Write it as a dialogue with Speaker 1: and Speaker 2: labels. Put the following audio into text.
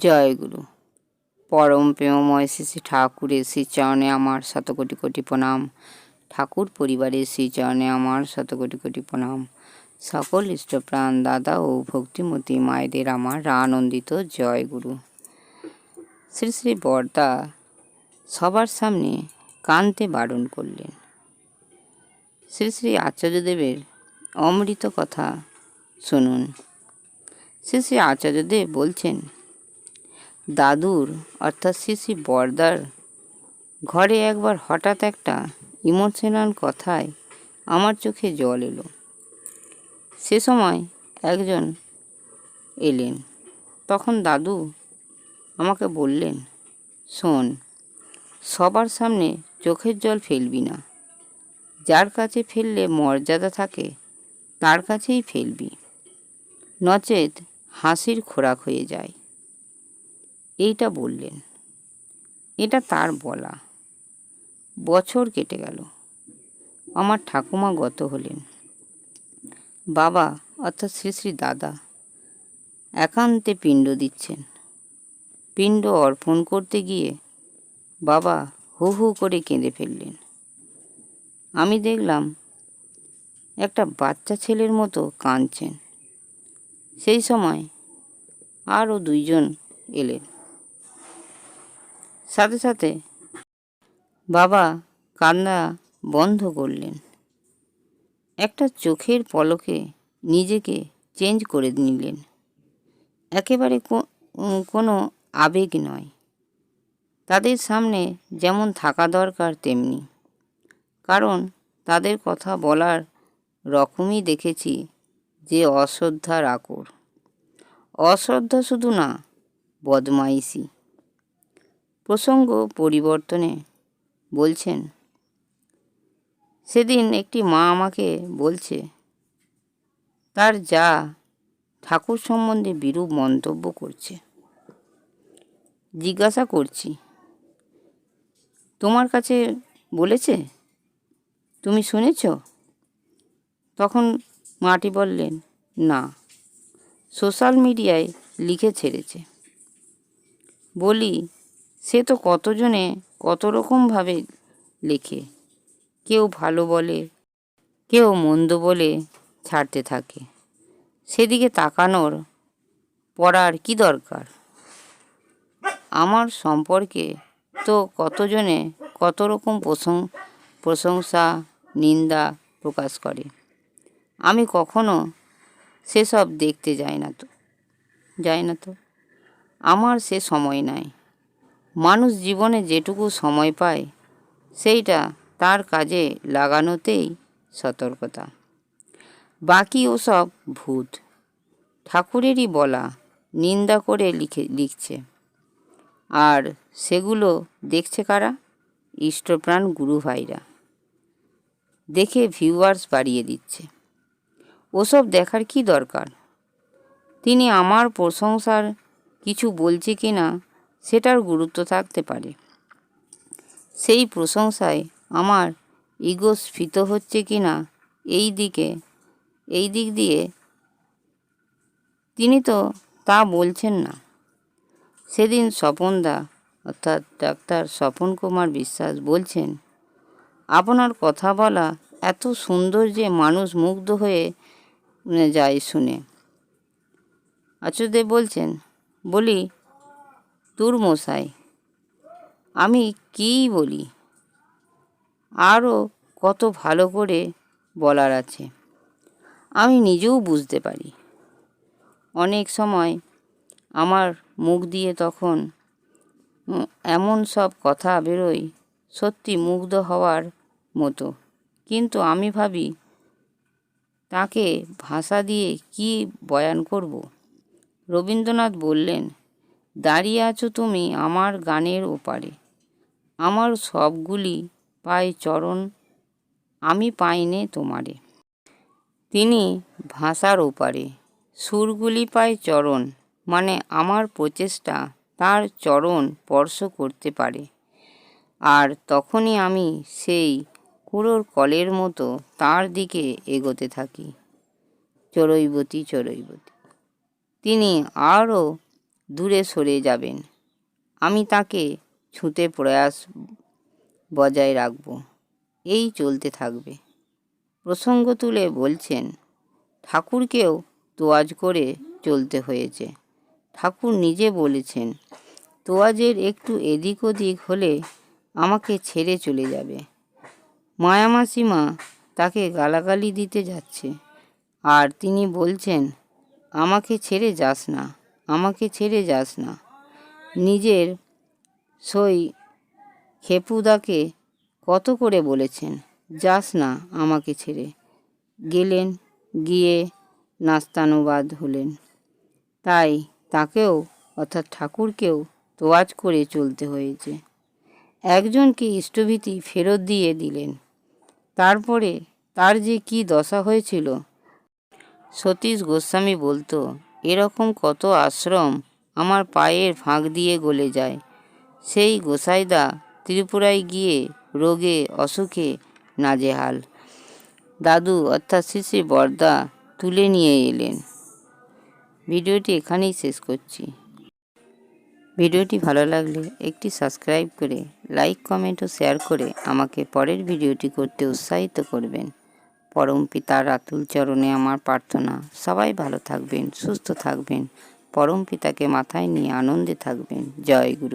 Speaker 1: জয় গুরু পরম প্রেমময় শ্রী শ্রী ঠাকুরের শ্রীচরণে আমার শত কোটি কোটি প্রণাম। ঠাকুর পরিবারের শ্রীচরণে আমার শত কোটি কোটি প্রণাম। সকল ইষ্টপ্রাণ দাদা ও ভক্তিমতী মায়েদের আমার আনন্দিত জয় গুরু শ্রী শ্রী বর্দা সবার সামনে কানতে বারণ করলেন। শ্রী শ্রী আচার্যদেবের অমৃত কথা শুনুন। শ্রী শ্রী আচার্যদেব বলছেন দাদুর, অর্থাৎ শ্রী বর্দার, ঘরে একবার হঠাৎ একটা ইমোশনাল কথায় আমার চোখে জল এলো। সে সময় একজন এলেন। তখন দাদু আমাকে বললেন, শোন, সবার সামনে চোখের জল ফেলবি না। যার কাছে ফেললে মর্যাদা থাকে, তার কাছেই ফেলবি। নচেত হাসির খোরাক হয়ে যায়। এইটা বললেন। এটা তার বলা। বছর কেটে গেল। আমার ঠাকুমা গত হলেন। বাবা, অর্থাৎ শ্রী শ্রী দাদা, একান্তে পিণ্ড দিচ্ছেন। পিণ্ড অর্পণ করতে গিয়ে বাবা হু হু করে কেঁদে ফেললেন। আমি দেখলাম একটা বাচ্চা ছেলের মতো কাঁদছেন। সেই সময় আরও দুইজন এলেন। সাথে সাথে বাবা কান্না বন্ধ করলেন। একটা চোখের পলকে নিজেকে চেঞ্জ করে নিলেন। একেবারে কোনো আবেগ নয়। তাদের সামনে যেমন থাকা দরকার তেমনি। কারণ তাদের কথা বলার রকমই দেখেছি যে অশ্রদ্ধার আকর। অশ্রদ্ধা শুধু না, বদমাইশি। প্রসঙ্গ পরিবর্তনে বলছেন, সেদিন একটি মা আমাকে বলছে, তার যা ঠাকুর সম্বন্ধে বিরূপ মন্তব্য করছে। জিজ্ঞাসা করছি, তোমার কাছে বলেছে? তুমি শুনেছ? তখন মাটি বললেন, না, সোশ্যাল মিডিয়ায় লিখে ছেড়েছে। বলি সে তো কতজনে কত রকমভাবে লেখে। কেউ ভালো বলে, কেউ মন্দ বলে ছাড়তে থাকে। সেদিকে তাকানোর পড়ার কি দরকার? আমার সম্পর্কে তো কতজনে কত রকম প্রশং প্রশংসা, নিন্দা প্রকাশ করে? আমি কখনো সেসব দেখতে যাই না তো, যাই না তো। আমার সে সময় নাই। মানুষ জীবনে যেটুকু সময় পায়, সেইটা তার কাজে লাগানোতেই সতর্কতা। বাকি ওসব ভূত। ঠাকুরেরই বলা, নিন্দা করে লিখে, লিখছে। আর সেগুলো দেখছে কারা? ইষ্টপ্রাণ গুরু ভাইরা। দেখে ভিউয়ার্স বাড়িয়ে দিচ্ছে। ওসব দেখার কি দরকার? তিনি আমার প্রশংসার কিছু বলছে কি না সেটার গুরুত্ব থাকতে পারে। সেই প্রশংসায় আমার ইগো স্ফীত হচ্ছে কি না এই দিকে, এই দিক দিয়ে তিনি তো তা বলছেন না। সেদিন স্বপনদা, অর্থাৎ ডাক্তার স্বপন কুমার বিশ্বাস বলছেন, আপনার কথা বলা এত সুন্দর যে মানুষ মুগ্ধ হয়ে যায় শুনে। আচুদেব বলছেন, বলি তোর মশাই আমি কী বলি? আরও কত ভালো করে বলার আছে। আমি নিজেও বুঝতে পারি। অনেক সময় আমার মুখ দিয়ে তখন এমন সব কথা বেরোয়, সত্যি মুগ্ধ হওয়ার মতো। কিন্তু আমি ভাবি, তাকে ভাষা দিয়ে কি বয়ান করব? রবীন্দ্রনাথ বললেন দাঁড়িয়ে আছো তুমি আমার গানের ওপারে। আমার সবগুলি পাই চরণ, আমি পাইনে তোমারে। তিনি ভাষার ওপারে, সুরগুলি পায় চরণ মানে আমার প্রচেষ্টা তার চরণ স্পর্শ করতে পারে। আর তখনই আমি সেই কুড়োর কলের মতো তার দিকে এগোতে থাকি। চড়ৈবতী চড়ৈবতী তিনি আরও দূরে সরে যাবেন। আমি তাকে ছুঁতে প্রয়াস বজায় রাখব। এই চলতে থাকবে। প্রসঙ্গ তুলে বলছেন, ঠাকুরকেও তোয়াজ করে চলতে হয়েছে। ঠাকুর নিজে বলেছেন, তোয়াজের একটু এদিক ওদিক হলে আমাকে ছেড়ে চলে যাবে। মায়ামাসিমা তাকে গালাগালি দিতে যাচ্ছে। আর তিনি বলছেন, আমাকে ছেড়ে যাস না। আমাকে ছেড়ে যাস না। নিজের সই খেপুদাকে কত করে বলেছেন, যাস না আমাকে ছেড়ে। গেলেন, গিয়ে নাস্তানুবাদ হলেন। তাই তাকেও, অর্থাৎ ঠাকুরকেও তোয়াজ করে চলতে হয়েছে। একজনকে ইষ্টভীতি ফেরত দিয়ে দিলেন। তারপরে তার যে কি দশা হয়েছিল, সতীশ গোস্বামী বলতো এরকম কত আশ্রম আমার পায়ের ফাঁক দিয়ে গলে যায়। সেই গোসাইদা ত্রিপুরায় গিয়ে রোগে, অসুখে নাজেহাল। দাদু অর্থাৎ শ্রী বর্দা তুলে নিয়ে এলেন। ভিডিওটি এখানেই শেষ করছি। ভিডিওটি ভালো লাগলে একটি সাবস্ক্রাইব করে, লাইক, কমেন্ট ও শেয়ার করে আমাকে পরের ভিডিওটি করতে উৎসাহিত করবেন। পরম পিতার আতুল চরণে আমার প্রার্থনা। সবাই ভালো থাকবেন, সুস্থ থাকবেন। পরম পিতাকে মাথায় নিয়ে আনন্দে থাকবেন। জয় গুরু।